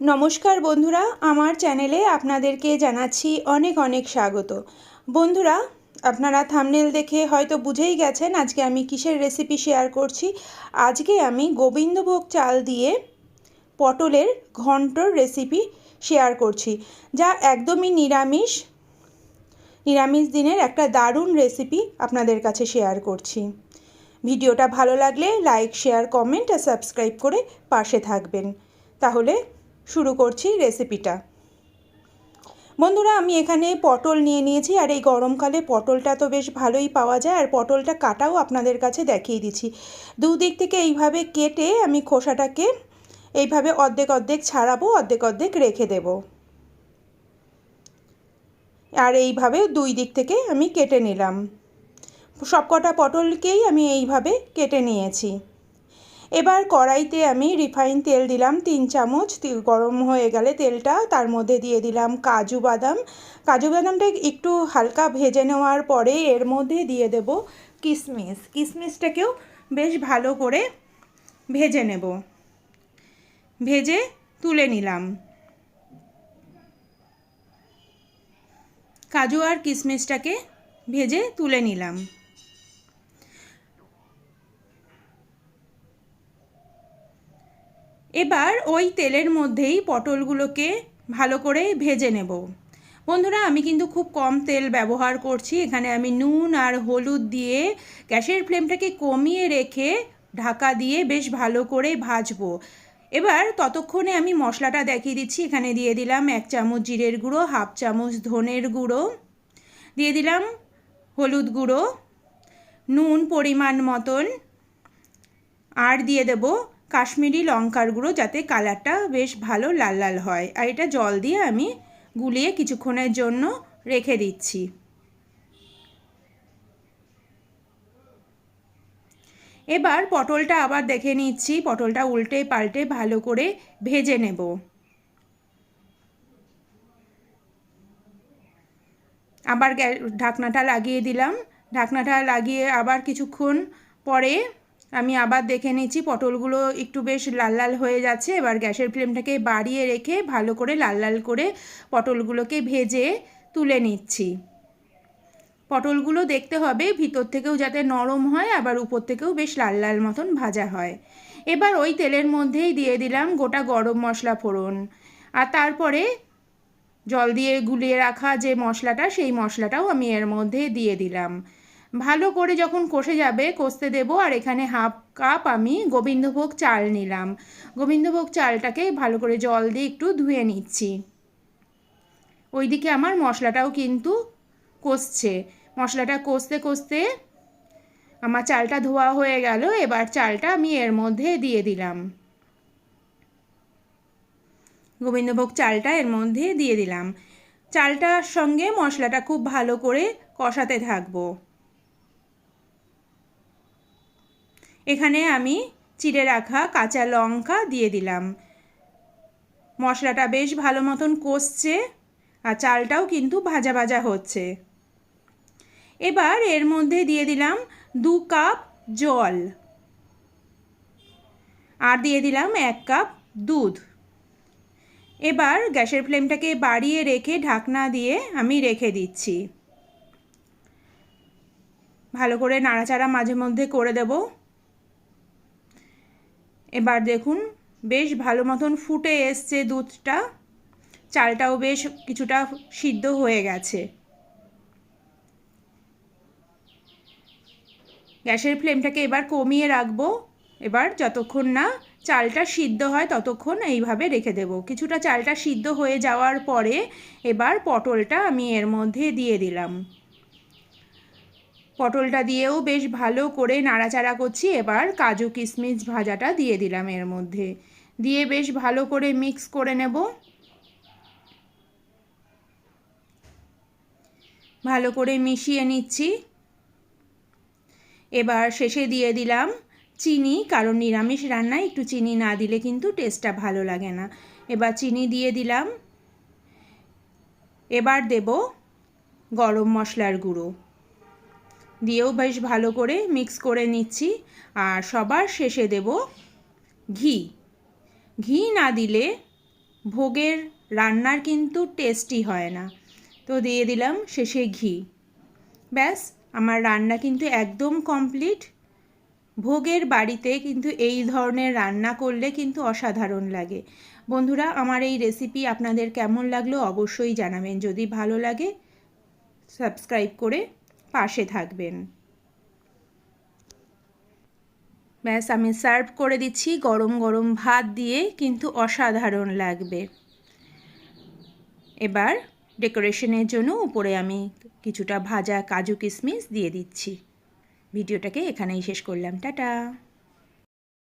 নমস্কার বন্ধুরা, আমার চ্যানেলে আপনাদেরকে জানাচ্ছি অনেক অনেক স্বাগত। বন্ধুরা, আপনারা থামনেল দেখে হয়তো বুঝেই গেছেন আজকে আমি কিসের রেসিপি শেয়ার করছি। আজকে আমি গোবিন্দভোগ চাল দিয়ে পটলের ঘন্টর রেসিপি শেয়ার করছি, যা একদমই নিরামিষ নিরামিষ দিনের একটা দারুণ রেসিপি আপনাদের কাছে শেয়ার করছি। ভিডিওটা ভালো লাগলে লাইক শেয়ার কমেন্ট আর সাবস্ক্রাইব করে পাশে থাকবেন। তাহলে শুরু করছি রেসিপিটা বন্ধুরা, আমি এখানে পটল নিয়ে নিয়েছি, আর এই গরমকালে পটলটা তো বেশ ভালোই পাওয়া যায়, আর পটলটা কাটাও আপনাদের কাছে দেখিয়ে দিচ্ছি। দুদিক থেকে এইভাবে কেটে আমি খোসাটাকে এইভাবে অর্ধেক অর্ধেক ছাড়াবো, অর্ধেক অর্ধেক রেখে দেব। আর এইভাবে দুই দিক থেকে আমি কেটে নিলাম। সবকটা পটলকেই আমি এইভাবে কেটে নিয়েছি। এবার কড়াইতে আমি রিফাইন তেল দিলাম তিন চামচ গরম হয়ে গেলে তেলটা তার মধ্যে দিয়ে দিলাম কাজু বাদাম। কাজু বাদামটা একটু হালকা ভেজে নেওয়ার পরে এর মধ্যে দিয়ে দেব কিশমিশ কিশমিশটাকেও বেশ ভালো করে ভেজে নেব। ভেজে তুলে নিলাম। কাজু আর কিশমিশটাকে ভেজে তুলে নিলাম। এবার ওই তেলের মধ্যেই পটলগুলোকে ভালো করে ভেজে নেব। বন্ধুরা, আমি কিন্তু খুব কম তেল ব্যবহার করছি। এখানে আমি নুন আর হলুদ দিয়ে গ্যাসের ফ্লেমটাকে কমিয়ে রেখে ঢাকা দিয়ে বেশ ভালো করে ভাজবো। এবার ততক্ষণে আমি মশলাটা দেখিয়ে দিচ্ছি। এখানে দিয়ে দিলাম এক চামচ জিরের গুঁড়ো, হাফ চামচ ধনের গুঁড়ো, দিয়ে দিলাম হলুদ গুঁড়ো, নুন পরিমাণ মতন, আর দিয়ে দেব কাশ্মীরি লঙ্কার গুঁড়ো যাতে কালারটা বেশ ভালো লাল লাল হয়। আর এটা জল দিয়ে আমি গুলিয়ে কিছুক্ষণের জন্য রেখে দিচ্ছি। এবার পটলটা আবার দেখে নিচ্ছি। পটলটা উল্টে পাল্টে ভালো করে ভেজে নেব। আবার ঢাকনাটা লাগিয়ে দিলাম। ঢাকনাটা লাগিয়ে আবার কিছুক্ষণ পরে আমি আবার দেখে নিচ্ছি, পটলগুলো একটু বেশ লাল লাল হয়ে যাচ্ছে। এবার গ্যাসের ফ্লেমটাকে বাড়িয়ে রেখে ভালো করে লাল লাল করে পটলগুলোকে ভেজে তুলে নিচ্ছি। পটলগুলো দেখতে হবে ভিতর থেকেও যাতে নরম হয়, আবার উপর থেকেও বেশ লাল লাল মতন ভাজা হয়। এবার ওই তেলের মধ্যেই দিয়ে দিলাম গোটা গরম মশলা ফোড়ন। আর তারপরে জল দিয়ে গুলিয়ে রাখা যে মশলাটা, সেই মশলাটাও আমি এর মধ্যে দিয়ে দিলাম। ভালো করে যখন কষে যাবে, কষতে দেব আর এখানে হাফ কাপ আমি গোবিন্দভোগ চাল নিলাম। গোবিন্দভোগ চালটাকে ভালো করে জল দিয়ে একটু ধুয়ে নিচ্ছি। ওইদিকে আমার মশলাটাও কিন্তু কষছে। মশলাটা কষতে কষতে আমার চালটা ধোয়া হয়ে গেল, এবার চালটা আমি এর মধ্যে দিয়ে দিলাম। গোবিন্দভোগ চালটা এর মধ্যে দিয়ে দিলাম। চালটার সঙ্গে মশলাটা খুব ভালো করে কষাতে থাকব। এখানে আমি চিড়ে রাখা কাঁচা লঙ্কা দিয়ে দিলাম। মশলাটা বেশ ভালো মতন কষছে আর চালটাও কিন্তু ভাজা ভাজা হচ্ছে। এবার এর মধ্যে দিয়ে দিলাম দু কাপ জল। আর দিয়ে দিলাম এক কাপ দুধ। এবার গ্যাসের ফ্লেমটাকে বাড়িয়ে রেখে ঢাকনা দিয়ে আমি রেখে দিচ্ছি। ভালো করে নাড়াচাড়া মাঝে মধ্যে করে দেবো। এবার দেখুন, বেশ ভালো মতন ফুটে এসছে দুধটা। চালটাও বেশ কিছুটা সিদ্ধ হয়ে গেছে। গ্যাসের ফ্লেমটাকে এবার কমিয়ে রাখব। এবার যতক্ষণ না চালটা সিদ্ধ হয় ততক্ষণ এইভাবে রেখে দেব। কিছুটা চালটা সিদ্ধ হয়ে যাওয়ার পরে এবার পটলটা আমি এর মধ্যে দিয়ে দিলাম। পটলটা দিয়েও বেশ ভালো করে নাড়াচাড়া করছি। এবার কাজু কিশমিশ ভাজাটা দিয়ে দিলাম এর মধ্যে। দিয়ে বেশ ভালো করে মিক্স করে নেব। ভালো করে মিশিয়ে নিচ্ছি। এবার শেষে দিয়ে দিলাম চিনি, কারণ নিরামিষ রান্নায় একটু চিনি না দিলে কিন্তু টেস্টটা ভালো লাগে না। এবার চিনি দিয়ে দিলাম। এবার দেব গরম মশলার গুঁড়ো। দিয়েও বেশ ভালো করে মিক্স করে নিচ্ছি। আর সবার শেষে দেব ঘি। ঘি না দিলে ভোগের রান্নার কিন্তু টেস্টই হয় না। তো দিয়ে দিলাম শেষে ঘি। ব্যাস, আমার রান্না কিন্তু একদম কমপ্লিট ভোগের বাড়িতে কিন্তু এই ধরনের রান্না করলে কিন্তু অসাধারণ লাগে। বন্ধুরা, আমার এই রেসিপি আপনাদের কেমন লাগল অবশ্যই জানাবেন। যদি ভালো লাগে সাবস্ক্রাইব করে পাশে থাকবেন। ব্যাস, আমি সার্ভ করে দিচ্ছি গরম গরম ভাত দিয়ে, কিন্তু অসাধারণ লাগবে। এবার ডেকোরেশনের জন্য উপরে আমি কিছুটা ভাজা কাজু কিশমিশ দিয়ে দিচ্ছি। ভিডিওটাকে এখানেই শেষ করলাম। টাটা!